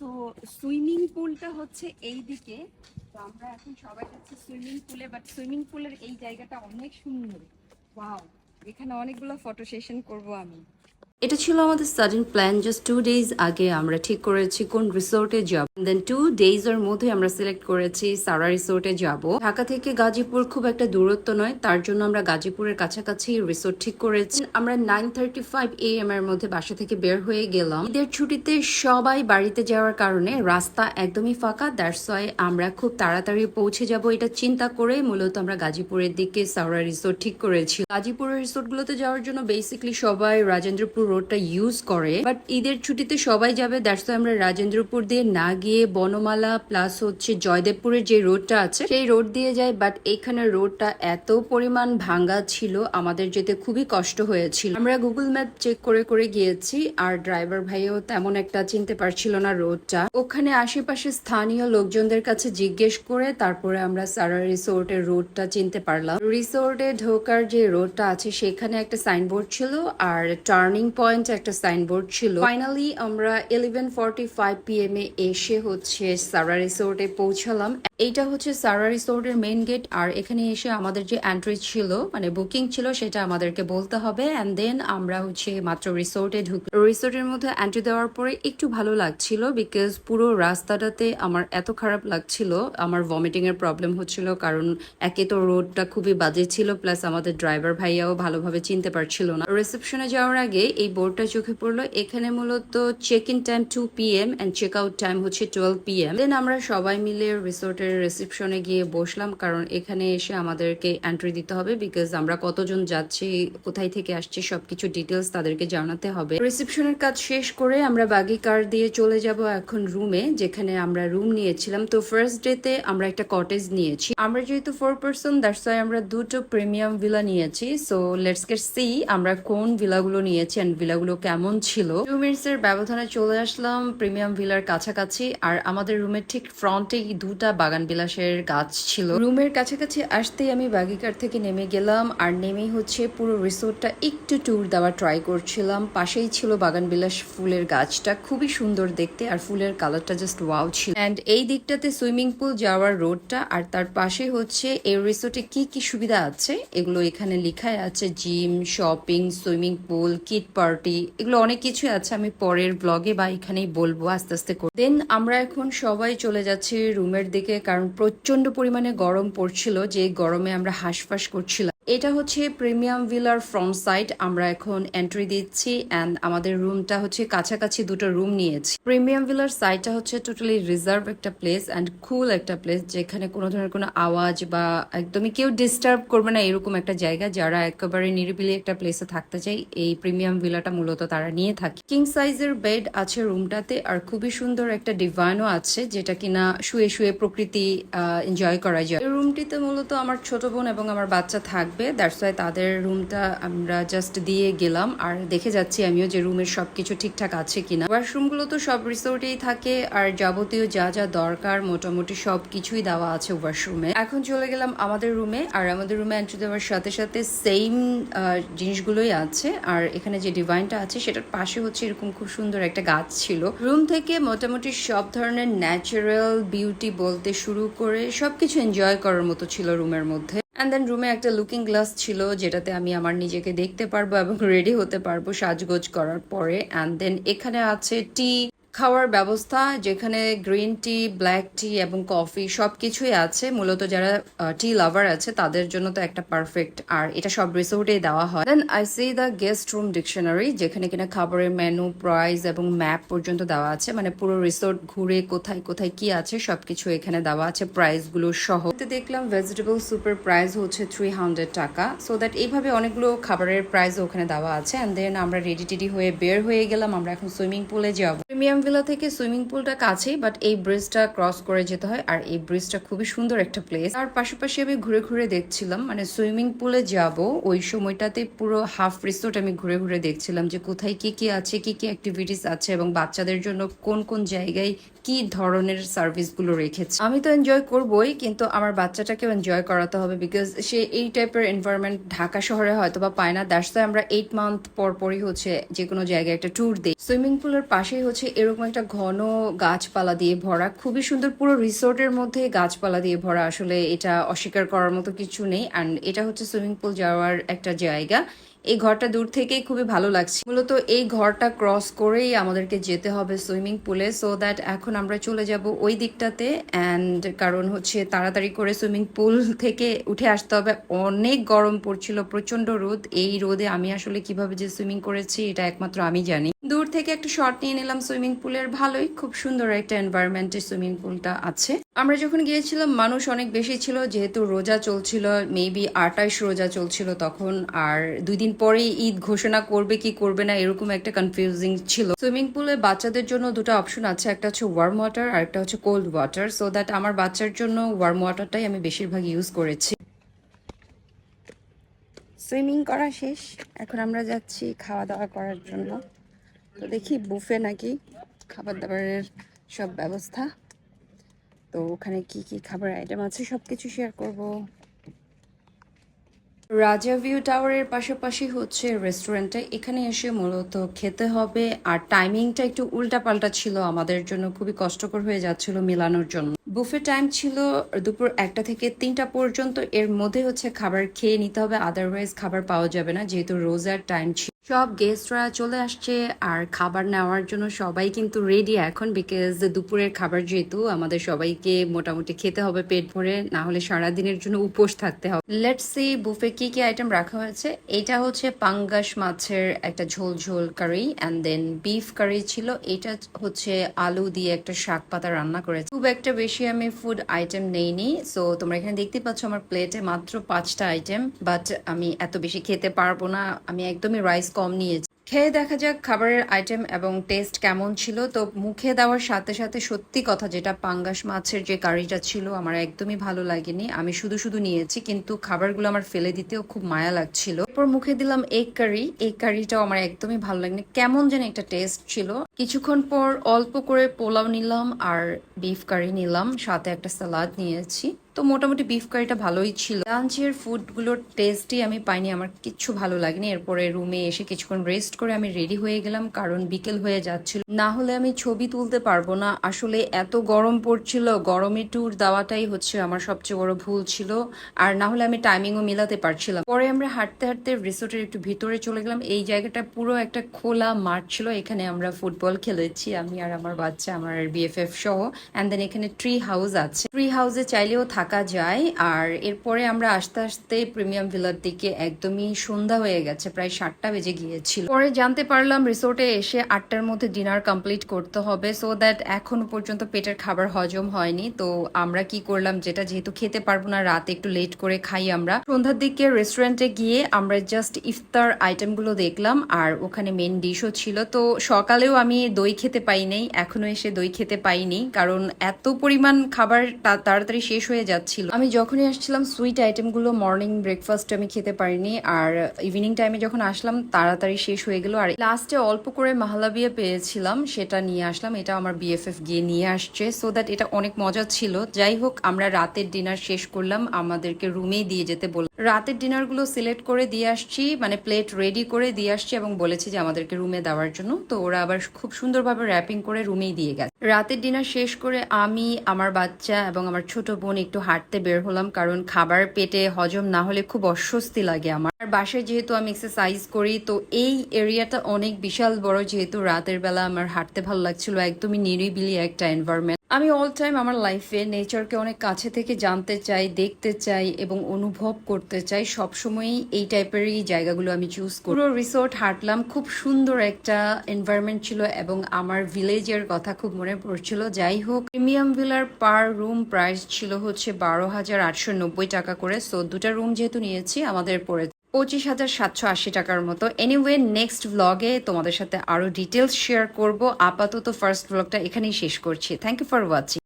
তো সুইমিং পুলটা হচ্ছে এই দিকে তো আমরা এখন সবাই যাচ্ছি সুইমিং পুলে, বাট সুইমিং পুলের এই জায়গাটা অনেক সুন্দর। ওয়াও, এখানে অনেকগুলো ফটো সেশন করব আমি। এটা ছিল আমাদের sudden plan just two days আগে আমরা ঠিক করেছি কোন রিসোর্টে যাব। দেন টু ডেজ এর মধ্যে আমরা সিলেক্ট করেছি সারা রিসোর্টে যাব। ঢাকা থেকে গাজীপুর খুব একটা দূরত্ব নয়, তার জন্য আমরা গাজীপুরের কাছাকাছি রিসোর্ট ঠিক করেছি। আমরা nine thirty five A M এর মধ্যে বাসা থেকে বের হয়ে গেলাম। ঈদের ছুটিতে সবাই বাড়িতে যাওয়ার কারণে রাস্তা একদমই ফাঁকা দ্যাটস ওয়াই আমরা খুব তাড়াতাড়ি পৌঁছে যাব এটা চিন্তা করে মূলত আমরা গাজীপুরের দিকে সাউরা রিসোর্ট ঠিক করেছি। গাজীপুরের রিসোর্ট গুলোতে যাওয়ার জন্য বেসিকলি সবাই রাজেন্দ্রপুর রোডটা ইউজ করে বাট ঈদের ছুটিতে সবাই যাবে দ্যাটস আমরা রাজেন্দ্রপুর দিয়ে না গিয়ে বনমালা প্লাস হচ্ছে জয়দেবপুরের যে রোডটা আছে, সেই রোড দিয়ে যাই বাট এখানে রোডটা এত পরিমাণ ভাঙ্গা ছিল, আমাদের যেতে খুবই কষ্ট হয়েছিল। আমরা গুগল ম্যাপ চেক করে করে গিয়েছি, আর ড্রাইভার ভাইও তেমন একটা চিনতে পারছিল না রোডটা। ওখানে আশেপাশে স্থানীয় লোকজনদের কাছে জিজ্ঞেস করে, তারপরে আমরা সারা রিসোর্টের রোডটা চিনতে পারলাম। রিসোর্টে ঢোকার যে রোডটা আছে, সেখানে একটা সাইনবোর্ড ছিল, আর টার্নিং পয়েন্ট একটা সাইনবোর্ড ছিল। ফাইনালি আমরা ইলেভেন ফর্টি ফাইভ পিএম এ এসে হচ্ছে সারা রিসোর্টে পৌঁছালাম। এইটা হচ্ছে সারা রিসোর্টের মেইন গেট আর এখানে এসে আমাদের যে এন্ট্রি ছিল মানে বুকিং ছিল, সেটা আমাদেরকে বলতে হবে। অ্যান্ড দেন আমরা হচ্ছে মাত্র রিসোর্টে ঢুক রিসোর্টের মধ্যে এন্ট্রি দেওয়ার পরে একটু ভালো লাগছিল বিকজ পুরো রাস্তাটাতে আমার এত খারাপ লাগছিল। আমার ভমিটিং এর প্রবলেম হচ্ছিল, কারণ একে তো রোডটা খুবই বাজে ছিল প্লাস আমাদের ড্রাইভার ভাইয়াও ভালোভাবে চিনতে পারছিল না। রিসেপশনে যাওয়ার আগে এই বোর্ডটা চোখে পড়ল। এখানে মূলত check in time two P M and check out time হচ্ছে টুয়েলভ পি এম দেন আমরা সবাই মিলে রিসোর্টের রিসেপশনে গিয়ে বসলাম, কারণ এখানে এসে আমাদেরকে এন্ট্রি দিতে হবে বিকজ আমরা কতজন যাচ্ছি, কোথায় থেকে আসছি, সবকিছু ডিটেলস তাদেরকে জানাতে হবে। রিসেপশনের কাজ শেষ করে আমরা বাগি কার দিয়ে চলে যাব এখন রুমে যেখানে আমরা রুম নিয়েছিলাম। তো ফার্স্ট ডেতে আমরা একটা কটেজ নিয়েছি। আমরা যেহেতু ফোর পার্সন দ্যাটস আমরা দুটো প্রিমিয়াম ভিলা নিয়েছি। সো লেটস গেট সি আমরা কোন ভিলাগুলো নিয়েছি অ্যান্ড ভিলাগুলো কেমন ছিল? টু মিনিটস এর ব্যবধানে চলে আসলাম প্রিমিয়াম ভিলার কাছাকাছি, আর আমাদের রুমের ঠিক ফ্রন্টেই দুটা বাগান বিলাসের গাছ ছিল। রুমের কাছাকাছি আসতেই আমি বাগিকার থেকে নেমে গেলাম, আর নেমেই হচ্ছে পুরো রিসোর্টটা একটু ট্যুর দেওয়া ট্রাই করছিলাম। পাশেই ছিল বাগান বিলাস ফুলের গাছটা, খুবই সুন্দর দেখতে, আর ফুলের কালারটা জাস্ট ওয়াও ছিল। অ্যান্ড এই দিকটাতে সুইমিং পুল যাওয়ার রোডটা আর তার পাশে হচ্ছে এই রিসোর্টে কি কি সুবিধা আছে? এগুলো এখানে লেখাই আছে gym shopping swimming pool kid party, এগুলো অনেক কিছু আছে আমি পরের ব্লগে বা এখানেই বলব আস্তে আস্তে করে। দেন আমরা এখন সবাই চলে যাচ্ছি রুমের দিকে, কারণ প্রচণ্ড পরিমাণে গরম পড়ছিল যে গরমে আমরা হাঁসফাঁস করছিলাম। এটা হচ্ছে প্রিমিয়াম ভিলার ফ্রন্ট সাইড। আমরা এখন এন্ট্রি দিচ্ছি অ্যান্ড আমাদের রুমটা হচ্ছে কাছাকাছি দুটো রুম নিয়েছি। প্রিমিয়াম ভিলার সাইডটা হচ্ছে টোটালি রিজার্ভ একটা প্লেস অ্যান্ড কুল একটা প্লেস যেখানে কোনো ধরনের কোনো আওয়াজ বা একদমই কেউ ডিস্টার্ব করবে না এরকম একটা জায়গা যারা একেবারে নিরিবিলি একটা প্লেসে থাকতে চাই এই প্রিমিয়াম ভিলাটা মূলত তারা নিয়ে থাকে। কিং সাইজের বেড আছে রুমটাতে আর খুবই সুন্দর একটা ডিভাইনও আছে যেটা কিনা শুয়ে শুয়ে প্রকৃতি এনজয় করা যায় রুমটিতে মূলত আমার ছোট বোন এবং আমার বাচ্চা থাকবে। দ্যাটস ওয়াই তাদের রুমটা আমরা জাস্ট দিয়ে গেলাম। আর দেখে যাচ্ছি আমিও যে রুমের সবকিছু ঠিকঠাক আছে কিনা। ওয়াশরুমগুলো তো সব রিসোর্টেই থাকে, আর যাবতীয় যা যা দরকার মোটামুটি সব কিছুই দেওয়া আছে ওয়াশরুমে এখন চলে গেলাম আমাদের রুমে আর আমাদের রুমে এন্ট্রি দেওয়ার সাথে সাথে সেম জিনিসগুলোই আছে। আর এখানে যে ডিভাইনটা আছে, সেটার পাশে হচ্ছে এরকম খুব সুন্দর একটা গাছ ছিল। রুম থেকে মোটামুটি সব ধরনের ন্যাচারাল বিউটি বলতে শুরু করে সবকিছু এনজয় করার মতো ছিল রুমের মধ্যে। অ্যান্ড দেন রুমে একটা লুকিং গ্লাস ছিল, যেটাতে আমি আমার নিজেকে দেখতে পারব এবং রেডি হতে পারব সাজগোজ করার পরে। অ্যান্ড দেন এখানে আছে টি খাওয়ার ব্যবস্থা, যেখানে গ্রিন টি, ব্ল্যাক টি এবং কফি সব কিছুই আছে। মূলত যারা টি লাভার আছে, তাদের জন্য তো একটা পারফেক্ট আর এটা সব রিসোর্টেই দেওয়া হয়। Then I see the guest room dictionary যেখানে কিনা খাবারের মেনু প্রাইস এবং ম্যাপ পর্যন্ত দেওয়া আছে। মানে পুরো রিসোর্ট ঘুরে কোথায় কোথায় কি আছে, সবকিছু এখানে দেওয়া আছে। প্রাইসগুলো সহ। দেখলাম ভেজিটেবল সুপের প্রাইস হচ্ছে থ্রি হান্ড্রেড টাকা। সো দ্যাট এইভাবে অনেকগুলো খাবারের প্রাইস ওখানে দেওয়া আছে। অ্যান্ড দেন আমরা রেডি টেডি হয়ে বের হয়ে গেলাম। আমরা এখন সুইমিং পুলে যাব। প্রিমিয়াম ভিলা থেকে সুইমিং পুলটা কাছেই বাট এই ব্রিজটা ক্রস করে যেতে হয়, আর এই ব্রিজটা খুবই সুন্দর একটা প্লেস আর পাশাপাশি আমি ঘুরে ঘুরে দেখছিলাম মানে সুইমিং পুলে যাব, ওই সময়টাতে পুরো হাফ রিসোর্ট আমি ঘুরে ঘুরে দেখছিলাম যে কোথায় কি কি আছে, কি কি অ্যাক্টিভিটিস আছে, এবং বাচ্চাদের জন্য কোন কোন জায়গায় কি ধরনের সার্ভিসগুলো রেখেছে। আমি তো এনজয় করবই, কিন্তু আমার বাচ্চাটাকেও এনজয় করাতে হবে বিকজ সে এই টাইপের এনভায়রনমেন্ট ঢাকা শহরে হয়তো বা পায় না। দ্যাটস আমরা এইট মান্থ পর পরই হচ্ছে যে কোনো জায়গায় একটা ট্যুর দিই। সুইমিং পুলের পাশেই হচ্ছে এরকম একটা ঘন গাছপালা দিয়ে ভরা, খুবই সুন্দর পুরো রিসোর্টের মধ্যে গাছপালা দিয়ে ভরা। আসলে এটা অস্বীকার করার মতো কিছু নেই। অ্যান্ড এটা হচ্ছে সুইমিং পুল যাওয়ার একটা জায়গা। এই ঘরটা দূর থেকেই খুবই ভালো লাগছে। মূলত এই ঘরটা ক্রস করেই আমাদেরকে যেতে হবে সুইমিং পুলে। সো দ্যাট এখন আমরা চলে যাব ওই দিকটাতে। অ্যান্ড কারণ হচ্ছে তাড়াতাড়ি করে সুইমিং পুল থেকে উঠে আসতে হবে। অনেক গরম পড়ছিল প্রচণ্ড রোদ। এই রোদে আমি আসলে কীভাবে যে সুইমিং করেছি, এটা একমাত্র আমি জানি। দূর থেকে একটা শট নিয়ে নিলাম সুইমিং পুলের ভালোই, খুব সুন্দর একটা এনভায়রনমেন্টে সুইমিং পুলটা আছে। আমরা যখন গিয়েছিলাম, মানুষ অনেক বেশি ছিল, যেহেতু রোজা চলছিল মেবি আটাইশ রোজা চলছিল তখন, আর দুই দিন পরেই ঈদ ঘোষণা করবে কি করবে না, এরকম একটা কনফিউজিং ছিল। সুইমিং পুলে বাচ্চাদের জন্য দুটো অপশন আছে, একটা হচ্ছে ওয়ার্ম ওয়াটার আর একটা হচ্ছে কোল্ড ওয়াটার সো দ্যাট আমার বাচ্চার জন্য ওয়ার্ম ওয়াটারটাই আমি বেশিরভাগ ইউজ করেছি। সুইমিং করা শেষ, এখন আমরা যাচ্ছি খাওয়া দাওয়া করার জন্য। তো দেখি বুফে নাকি খাবার দাবারের সব ব্যবস্থা। তো ওখানে কি কি খাবার আইটেম আছে সব কিছু শেয়ার করব। রাজা ভিউ টাওয়ারের পাশাপাশি হচ্ছে রেস্টুরেন্টটা এখানে এসে মূলত খেতে হবে আর টাইমিংটা একটু উল্টাপাল্টা ছিল। আমাদের জন্য খুবই কষ্টকর হয়ে যাচ্ছিল মেলানোর জন্য। বুফে টাইম ছিল দুপুর একটা থেকে তিনটা পর্যন্ত। এর মধ্যে হচ্ছে খাবার খেয়ে নিতে হবে আদারওয়াইজ খাবার পাওয়া যাবে না। যেহেতু রোজার টাইম ছিল সব গেস্টরা চলে আসছে, আর খাবার নেওয়ার জন্য সবাই কিন্তু রেডি এখন বিকজ দুপুরের খাবার যেহেতু আমাদের সবাইকে মোটামুটি খেতে হবে পেট ভরে, না হলে সারাদিনের জন্য উপোস থাকতে হবে। লেটস সি বুফে কি কি আইটেম রাখা হয়েছে। এটা হচ্ছে পাঙ্গাস মাছের একটা ঝোল ঝোল কারি অ্যান্ড দেন বিফ কারি ছিল। এটা হচ্ছে আলু দিয়ে একটা শাক পাতা রান্না করেছে। খুব একটা বেশি আমি ফুড আইটেম নেইনি সো তোমরা এখানে দেখতে পাচ্ছ আমার প্লেটে মাত্র পাঁচটা আইটেম বাট আমি এত বেশি খেতে পারব না। আমি একদমই রাইস কম নিয়েছি। খেয়ে দেখা যাক খাবারের আইটেম এবং টেস্ট কেমন ছিল। তো মুখে দেওয়ার সাথে সাথে সত্যি কথা যেটা, পাঙ্গাস মাছের যে কারিটা ছিল আমার একদমই ভালো লাগেনি। আমি শুধু শুধু নিয়েছি, কিন্তু খাবারগুলো আমার ফেলে দিতেও খুব মায়া লাগছিল। এরপর মুখে দিলাম এগ কারি এগ কারিটাও আমার একদমই ভালো লাগেনি। কেমন যেন একটা টেস্ট ছিল। কিছুক্ষণ পর অল্প করে পোলাও নিলাম আর বিফ কারি নিলাম। সাথে একটা সালাদ নিয়েছি। তো মোটামুটি বিফ কারিটা ভালোই ছিল। লাঞ্চের ফুডগুলোর টেস্টই আমি পাইনি, আমার কিচ্ছু ভালো লাগেনি। এরপরে রুমে এসে কিছুক্ষণ রেস্ট করে আমি রেডি হয়ে গেলাম, কারণ বিকেল হয়ে যাচ্ছিল। না হলে আমি ছবি তুলতে পারব না। আসলে এত গরম পড়ছিল, গরমে ট্যুর দেওয়াটাই হচ্ছে আমার সবচেয়ে বড় ভুল ছিল। আর না হলে আমি টাইমিংও মিলাতে পারছিলাম। পরে আমরা হাঁটতে হাঁটতে রিসোর্টের একটু ভিতরে চলে গেলাম। এই জায়গাটা পুরো একটা খোলা মাঠ ছিল, এখানে আমরা ফুটবল খেলেছি, আমি আর আমার বাচ্চা, আমার বিএফএফ সহ। অ্যান্ড দেন এখানে ট্রি হাউস আছে। ট্রি হাউসে চাইলেও থাকা যায়। আর এরপরে আমরা আস্তে আস্তে প্রিমিয়াম ভিলার দিকে একদমই সন্ধ্যা হয়ে গেছে, প্রায় সাতটা বেজে গিয়েছিল। পরে জানতে পারলাম রিসোর্টে এসে আটটার মধ্যে ডিনার কমপ্লিট করতে হবে সো দ্যাট এখনও পর্যন্ত পেটের খাবার হজম হয়নি। তো আমরা কি করলাম, যেটা যেহেতু খেতে পারব না, রাতে একটু লেট করে খাই আমরা। সন্ধ্যার দিকে রেস্টুরেন্টে গিয়ে আমরা জাস্ট ইফতার আইটেমগুলো দেখলাম, আর ওখানে মেন ডিশও ছিল। তো সকালেও আমি দই খেতে পাইনি এখনও এসে দই খেতে পাইনি, কারণ এত পরিমাণ খাবার তাড়াতাড়ি শেষ হয়ে যাচ্ছিল। আমি যখনই আসছিলাম সুইট আইটেমগুলো মর্নিং ব্রেকফাস্ট আমি খেতে পারিনি। আর ইভিনিং টাইমে যখন আসলাম, তাড়াতাড়ি শেষ হয়ে গেল। আর লাস্টে অল্প করে মাহলাবিয়া পেয়েছিলাম, সেটা নিয়ে আসলাম। এটা আমার বিএফএফ গিয়ে নিয়ে আসছে। সো দ্যাট এটা অনেক মজা ছিল। যাই হোক, আমরা রাতের ডিনার শেষ করলাম। আমাদেরকে রুমেই দিয়ে যেতে বল রাতের ডিনারগুলো সিলেক্ট করে দিয়ে আসছি মানে প্লেট রেডি করে দিয়ে আসছি এবং বলেছি যে আমাদেরকে রুমে দেওয়ার জন্য। তো ওরা আবার খুব সুন্দরভাবে র্যাপিং করে রুমেই দিয়ে গেছে। রাতের ডিনার শেষ করে আমি, আমার বাচ্চা এবং আমার ছোট বোন একটু হাঁটতে বের হলাম কারণ খাবার পেটে হজম না হলে খুব অস্বস্তি লাগে আমার। আর বাসায় যেহেতু আমি এক্সারসাইজ করি, তো এই এরিয়াটা অনেক বিশাল বড় যেহেতু রাতের বেলা আমার হাঁটতে ভালো লাগছিল, একদমই নিরিবিলি একটা এনভায়রনমেন্ট আমি অল টাইম আমার লাইফে নেচারকে অনেক কাছে থেকে জানতে চাই, দেখতে চাই এবং অনুভব করতে চাই। সবসময়ই এই টাইপেরই জায়গাগুলো আমি চুজ করি পুরো রিসোর্ট হাঁটলাম। খুব সুন্দর একটা এনভায়রনমেন্ট ছিল এবং আমার ভিলেজের কথা খুব মনে পড়ছিল। যাই হোক প্রিমিয়াম ভিলার পার রুম প্রাইস ছিল হচ্ছে বারো হাজার আটশো নব্বই টাকা করে। সো দুটা রুম যেহেতু নিয়েছি, আমাদের পড়ে পঁচিশ হাজার সাতশো আশি টাকার মতো। এনিওয়ে নেক্সট ব্লগে তোমাদের সাথে আরও ডিটেলস শেয়ার করব। আপাতত ফার্স্ট ব্লগটা এখানেই শেষ করছি। Thank you for watching